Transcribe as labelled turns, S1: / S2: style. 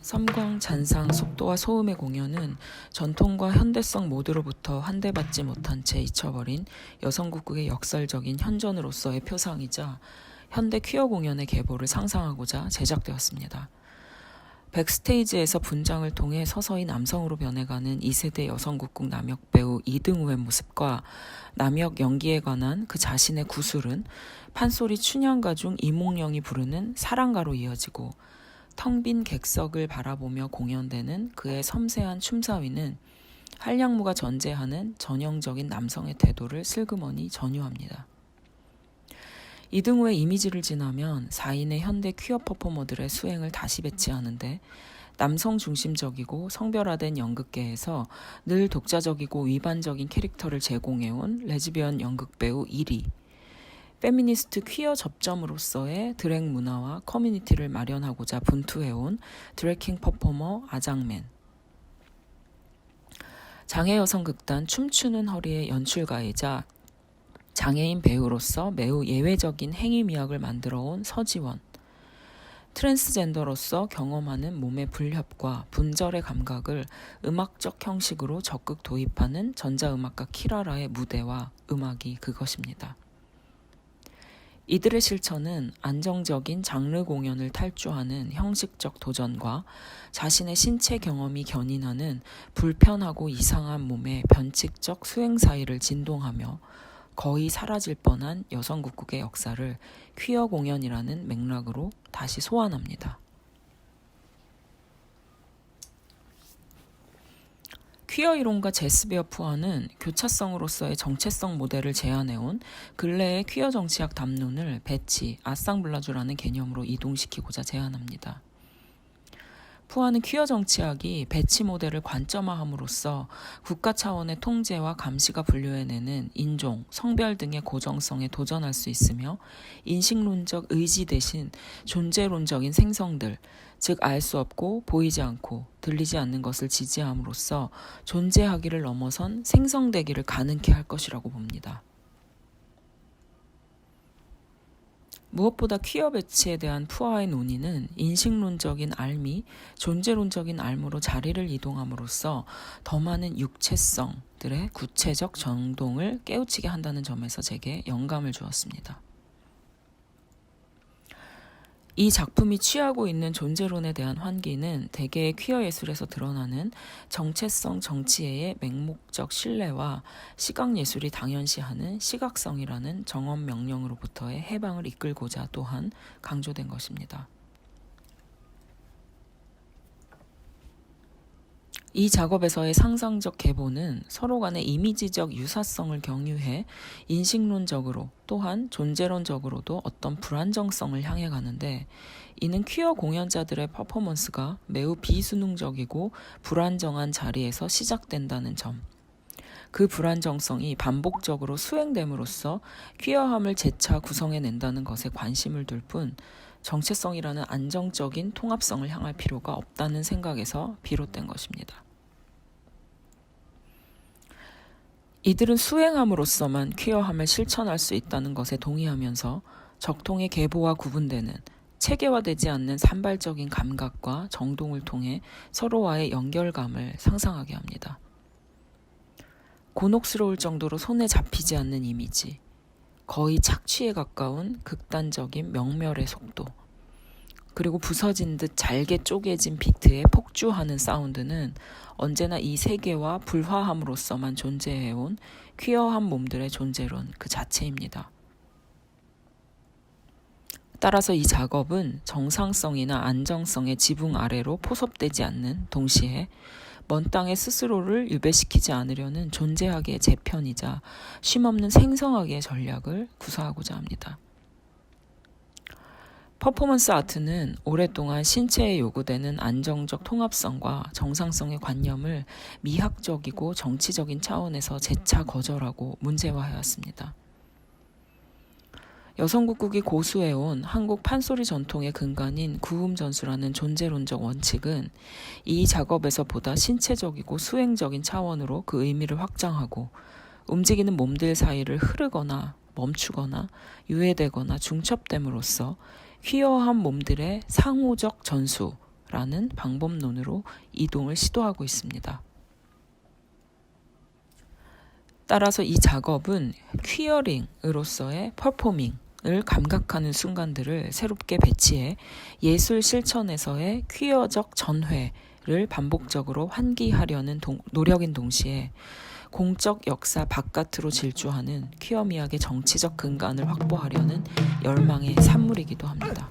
S1: 섬광, 잔상, 속도와 소음의 공연은 전통과 현대성 모두로부터 환대받지 못한 채 잊혀버린 여성국극의 역설적인 현전으로서의 표상이자 현대 퀴어 공연의 계보를 상상하고자 제작되었습니다. 백스테이지에서 분장을 통해 서서히 남성으로 변해가는 2세대 여성국극 남역 배우 이등우의 모습과 남역 연기에 관한 그 자신의 구술은 판소리 춘향가 중 이몽령이 부르는 사랑가로 이어지고 텅 빈 객석을 바라보며 공연되는 그의 섬세한 춤사위는 한량무가 전제하는 전형적인 남성의 태도를 슬그머니 전유합니다. 이등호의 이미지를 지나면 4인의 현대 퀴어 퍼포머들의 수행을 다시 배치하는데 남성 중심적이고 성별화된 연극계에서 늘 독자적이고 위반적인 캐릭터를 제공해온 레즈비언 연극 배우 1위, 페미니스트 퀴어 접점으로서의 드랙 문화와 커뮤니티를 마련하고자 분투해온 드래킹 퍼포머 아장맨, 장애 여성 극단 춤추는 허리의 연출가이자 장애인 배우로서 매우 예외적인 행위 미학을 만들어 온 서지원, 트랜스젠더로서 경험하는 몸의 불협과 분절의 감각을 음악적 형식으로 적극 도입하는 전자음악가 키라라의 무대와 음악이 그것입니다. 이들의 실천은 안정적인 장르 공연을 탈주하는 형식적 도전과 자신의 신체 경험이 견인하는 불편하고 이상한 몸의 변칙적 수행 사이를 진동하며 거의 사라질 뻔한 여성국극의 역사를 퀴어 공연이라는 맥락으로 다시 소환합니다. 퀴어 이론가 제스베어 푸아는 교차성으로서의 정체성 모델을 제안해온 근래의 퀴어 정치학 담론을 배치, 아쌍블라주라는 개념으로 이동시키고자 제안합니다. 푸아는 퀴어 정치학이 배치 모델을 관점화함으로써 국가 차원의 통제와 감시가 분류해내는 인종, 성별 등의 고정성에 도전할 수 있으며 인식론적 의지 대신 존재론적인 생성들, 즉 알 수 없고 보이지 않고 들리지 않는 것을 지지함으로써 존재하기를 넘어선 생성되기를 가능케 할 것이라고 봅니다. 무엇보다 퀴어 배치에 대한 푸아의 논의는 인식론적인 알미, 존재론적인 알무로 자리를 이동함으로써 더 많은 육체성들의 구체적 정동을 깨우치게 한다는 점에서 제게 영감을 주었습니다. 이 작품이 취하고 있는 존재론에 대한 환기는 대개의 퀴어 예술에서 드러나는 정체성 정치의 맹목적 신뢰와 시각 예술이 당연시하는 시각성이라는 정언 명령으로부터의 해방을 이끌고자 또한 강조된 것입니다. 이 작업에서의 상상적 계보는 서로 간의 이미지적 유사성을 경유해 인식론적으로 또한 존재론적으로도 어떤 불안정성을 향해 가는데 이는 퀴어 공연자들의 퍼포먼스가 매우 비수능적이고 불안정한 자리에서 시작된다는 점. 그 불안정성이 반복적으로 수행됨으로써 퀴어함을 재차 구성해낸다는 것에 관심을 둘 뿐 정체성이라는 안정적인 통합성을 향할 필요가 없다는 생각에서 비롯된 것입니다. 이들은 수행함으로써만 퀴어함을 실천할 수 있다는 것에 동의하면서 적통의 계보와 구분되는 체계화되지 않는 산발적인 감각과 정동을 통해 서로와의 연결감을 상상하게 합니다. 곤혹스러울 정도로 손에 잡히지 않는 이미지, 거의 착취에 가까운 극단적인 명멸의 속도, 그리고 부서진 듯 잘게 쪼개진 비트에 폭주하는 사운드는 언제나 이 세계와 불화함으로써만 존재해온 퀴어한 몸들의 존재론 그 자체입니다. 따라서 이 작업은 정상성이나 안정성의 지붕 아래로 포섭되지 않는 동시에 먼 땅에 스스로를 유배시키지 않으려는 존재하기의 재편이자 쉼없는 생성하기의 전략을 구사하고자 합니다. 퍼포먼스 아트는 오랫동안 신체에 요구되는 안정적 통합성과 정상성의 관념을 미학적이고 정치적인 차원에서 재차 거절하고 문제화해왔습니다. 여성국국이 고수해온 한국 판소리 전통의 근간인 구음전수라는 존재론적 원칙은 이 작업에서 보다 신체적이고 수행적인 차원으로 그 의미를 확장하고 움직이는 몸들 사이를 흐르거나 멈추거나 유해되거나 중첩됨으로써 퀴어한 몸들의 상호적 전수, 라는 방법론으로 이동을 시도하고 있습니다. 따라서 이 작업은 퀴어링으로서의 퍼포밍을 감각하는 순간들을 새롭게 배치해 예술 실천에서의 퀴어적 전회를 반복적으로 환기하려는 동- 노력인 동시에 공적 역사 바깥으로 질주하는 퀴어 미학의 정치적 근간을 확보하려는 열망의 산물이기도 합니다.